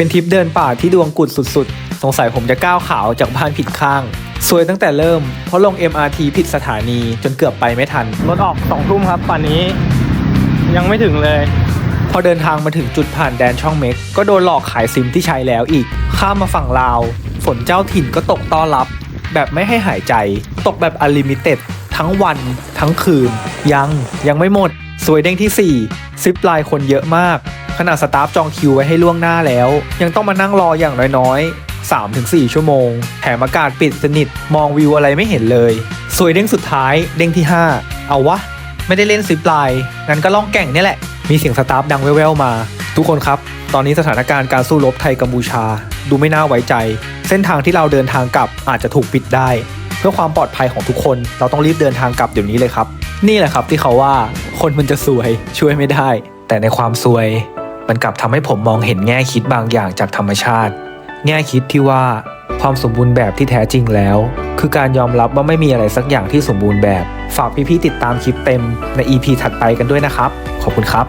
เป็นทริปเดินป่าที่ดวงกุดสุดๆ สงสัยผมจะก้าวขาวจากบ้านผิดข้าง ซวยตั้งแต่เริ่ม เพราะลง MRT ผิดสถานีจนเกือบไปไม่ทัน รถออกสองทุ่มครับป่านนี้ ยังไม่ถึงเลย พอเดินทางมาถึงจุดผ่านแดนช่องเม็ก ก็โดนหลอกขายซิมที่ใช้แล้วอีก ข้ามมาฝั่งลาว ฝนเจ้าถิ่นก็ตกต้อนรับ แบบไม่ให้หายใจ ตกแบบอ n l ลิมิเต็ดทั้งวัน ทั้งคืน ยังยังไม่หมด สวยเด้งที่4ซิปไลน์คนเยอะมาก ขนาดสตาฟจองคิวไว้ให้ล่วงหน้าแล้ว ยังต้องมานั่งรออย่างน้อยๆ 3-4 ชั่วโมง แถมอากาศปิดสนิท มองวิวอะไรไม่เห็นเลย สวยเด้งสุดท้าย เด้งที่ 5 เอาวะ ไม่ได้เล่นซิปไลน์งั้นก็ล่องแก่งเนี่ยแหละ มีเสียงสตาฟดังแว่วๆมา ทุกคนครับ ตอนนี้สถานการณ์การสู้รบไทยกัมพูชา ดูไม่น่าไว้ใจ เส้นทางที่เราเดินทางกลับอาจจะถูกปิดได้ เพื่อความปลอดภัยของทุกคน เราต้องรีบเดินทางกลับเดี๋ยวนี้เลยครับ นี่แหละครับที่เขาว่าคนมันจะซวยช่วยไม่ได้ แต่ในความซวย มันกลับทำให้ผมมองเห็นแง่คิดบางอย่างจากธรรมชาติ แง่คิดที่ว่าความสมบูรณ์แบบที่แท้จริงแล้ว คือการยอมรับว่าไม่มีอะไรสักอย่างที่สมบูรณ์แบบ ฝากพี่ๆติดตามคลิปเต็มใน EP ถัดไปกันด้วยนะครับ ขอบคุณครับ